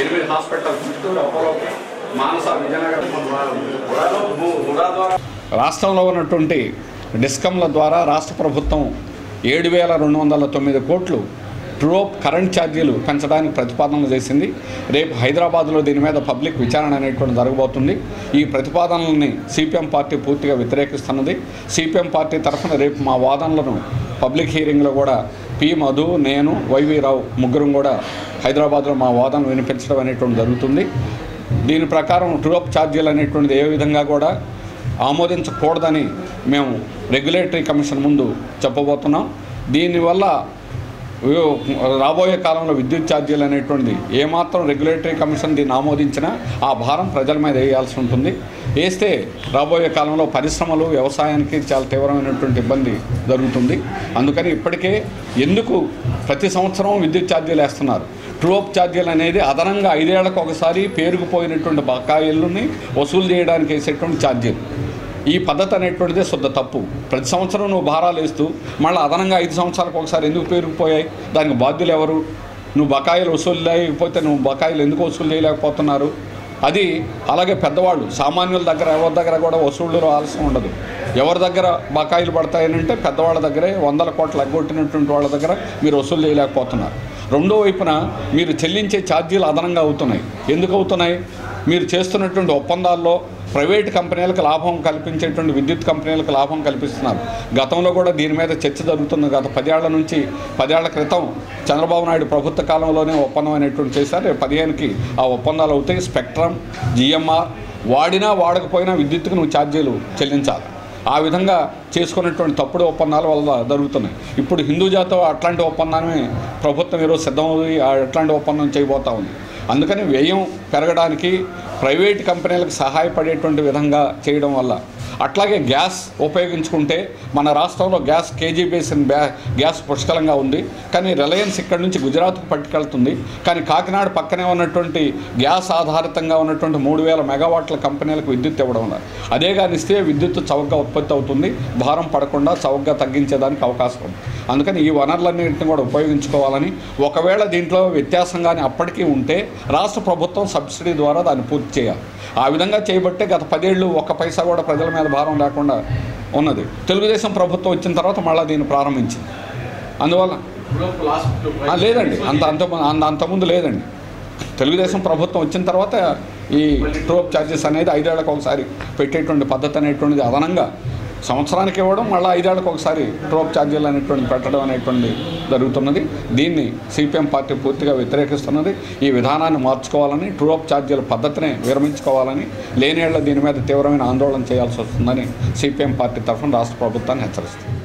ఎనిమిది హాస్పిటల్ చిత్తూరు అపోలోకి మానస విజయనగరం రాష్ట్రంలో ఉన్నటువంటి డిస్కంల ద్వారా రాష్ట్ర ప్రభుత్వం ఏడు వేల రెండు వందల తొమ్మిది కోట్లు ట్రోప్ కరెంట్ ఛార్జీలు పెంచడానికి ప్రతిపాదనలు చేసింది. రేపు హైదరాబాద్లో దీని మీద పబ్లిక్ విచారణ అనేటువంటి జరగబోతుంది. ఈ ప్రతిపాదనల్ని సిపిఎం పార్టీ పూర్తిగా వ్యతిరేకిస్తున్నది. సిపిఎం పార్టీ తరఫున రేపు మా వాదనలను పబ్లిక్ హీరింగ్లో కూడా పి. మధు నేను వైవి రావు ముగ్గురం కూడా హైదరాబాద్లో మా వాదన వినిపించడం అనేటువంటి జరుగుతుంది. దీని ప్రకారం ట్రూప్ ఛార్జీలు అనేటువంటిది ఏ విధంగా కూడా ఆమోదించకూడదని మేము రెగ్యులేటరీ కమిషన్ ముందు చెప్పబోతున్నాం. దీనివల్ల రాబోయే కాలంలో విద్యుత్ ఛార్జీలు అనేటువంటిది ఏమాత్రం రెగ్యులేటరీ కమిషన్ దీన్ని ఆమోదించినా ఆ భారం ప్రజల మీద వేయాల్సి ఉంటుంది. వేస్తే రాబోయే కాలంలో పరిశ్రమలు వ్యవసాయానికి చాలా తీవ్రమైనటువంటి ఇబ్బంది జరుగుతుంది. అందుకని ఇప్పటికే ఎందుకు ప్రతి సంవత్సరం విద్యుత్ ఛార్జీలు వేస్తున్నారు? ట్రోప్ ఛార్జీలు అనేది అదనంగా ఐదేళ్ళకు ఒకసారి పేరుకుపోయినటువంటి బకాయిల్ని వసూలు చేయడానికి వేసేటువంటి ఛార్జీలు. ఈ పద్ధతి అనేటువంటిదే శుద్ధ తప్పు. ప్రతి సంవత్సరం నువ్వు భారాలు వేస్తూ మళ్ళీ అదనంగా ఐదు సంవత్సరాలకు ఒకసారి ఎందుకు పేరుకుపోయాయి దానికి బాధ్యులు ఎవరు? నువ్వు బకాయిలు వసూలు లేకపోతే నువ్వు బకాయిలు ఎందుకు వసూలు చేయలేకపోతున్నారు? అది అలాగే పెద్దవాళ్ళు సామాన్యుల దగ్గర ఎవరి దగ్గర కూడా వసూళ్ళు ఆలస్యం ఉండదు. ఎవరి దగ్గర బకాయిలు పడతాయనంటే పెద్దవాళ్ళ దగ్గరే వందల కోట్లు ఎగ్గొట్టినటువంటి వాళ్ళ దగ్గర మీరు వసూలు చేయలేకపోతున్నారు. రెండో వైపున మీరు చెల్లించే ఛార్జీలు అదనంగా అవుతున్నాయి. ఎందుకు అవుతున్నాయి? మీరు చేస్తున్నటువంటి ఒప్పందాల్లో ప్రైవేట్ కంపెనీలకు లాభం కల్పించేటువంటి విద్యుత్ కంపెనీలకు లాభం కల్పిస్తున్నారు. గతంలో కూడా దీని మీద చర్చ జరుగుతుంది. గత పదేళ్ళ నుంచి పదేళ్ళ క్రితం చంద్రబాబు నాయుడు ప్రభుత్వ కాలంలోనే ఒప్పందం అనేటువంటి చేశారు. రేపు పదిహేనుకి ఆ ఒప్పందాలు అవుతాయి. స్పెక్ట్రమ్ జిఎంఆర్ వాడినా వాడకపోయినా విద్యుత్కు నువ్వు ఛార్జీలు చెల్లించాలి. ఆ విధంగా చేసుకున్నటువంటి తప్పుడు ఒప్పందాల వల్ల జరుగుతున్నాయి. ఇప్పుడు హిందూ హిందూజాతో అట్లాంటి ఒప్పందాన్ని ప్రభుత్వం ఈరోజు సిద్ధమవుతుంది. అట్లాంటి ఒప్పందం చేయబోతా ఉంది. అందుకని వ్యయం పెరగడానికి ప్రైవేట్ కంపెనీలకు సహాయపడేటువంటి విధంగా చేయడం వల్ల. అట్లాగే గ్యాస్ ఉపయోగించుకుంటే మన రాష్ట్రంలో గ్యాస్ కేజీ బేసిన్ గ్యాస్ పుష్కలంగా ఉంది. కానీ రిలయన్స్ ఇక్కడ నుంచి గుజరాత్కు పట్టుకెళ్తుంది. కానీ కాకినాడ పక్కనే ఉన్నటువంటి గ్యాస్ ఆధారితంగా ఉన్నటువంటి మూడు వేల మెగావాట్ల కంపెనీలకు విద్యుత్ ఇవ్వడం వల్ల. అదే కానీ ఇస్తే విద్యుత్ చౌకగా ఉత్పత్తి అవుతుంది. భారం పడకుండా చౌకగా తగ్గించేదానికి అవకాశం ఉంది. అందుకని ఈ వనరులన్నింటిని కూడా ఉపయోగించుకోవాలని ఒకవేళ దీంట్లో వ్యత్యాసం కానీ అప్పటికీ ఉంటే రాష్ట్ర ప్రభుత్వం సబ్సిడీ ద్వారా దాన్ని పూర్తి చేయాలి. ఆ విధంగా చేయబట్టే గత పదేళ్ళు ఒక్క పైసా కూడా ప్రజల మీద భారం లేకుండా ఉన్నది. తెలుగుదేశం ప్రభుత్వం వచ్చిన తర్వాత మళ్ళీ దీన్ని ప్రారంభించింది. అందువల్ల లేదండి. అంత అంత అంత అంతకుముందు లేదండి. తెలుగుదేశం ప్రభుత్వం వచ్చిన తర్వాత ఈ ట్రోప్ ఛార్జెస్ అనేది ఐదేళ్ళకు ఒకసారి పెట్టేటువంటి పద్ధతి అనేటువంటిది అదనంగా సంవత్సరానికి ఇవ్వడం మళ్ళీ ఐదేళ్ళకు ఒకసారి ట్రోప్ ఛార్జీలు అనేటువంటి పెట్టడం అనేటువంటి జరుగుతున్నది. దీన్ని సిపిఎం పార్టీ పూర్తిగా వ్యతిరేకిస్తున్నది. ఈ విధానాన్ని మార్చుకోవాలని ట్రోప్ ఛార్జీల పద్ధతిని విరమించుకోవాలని లేనేళ్ళ దీని మీద తీవ్రమైన ఆందోళన చేయాల్సి వస్తుందని సిపిఎం పార్టీ తరఫున రాష్ట్ర ప్రభుత్వాన్ని హెచ్చరిస్తుంది.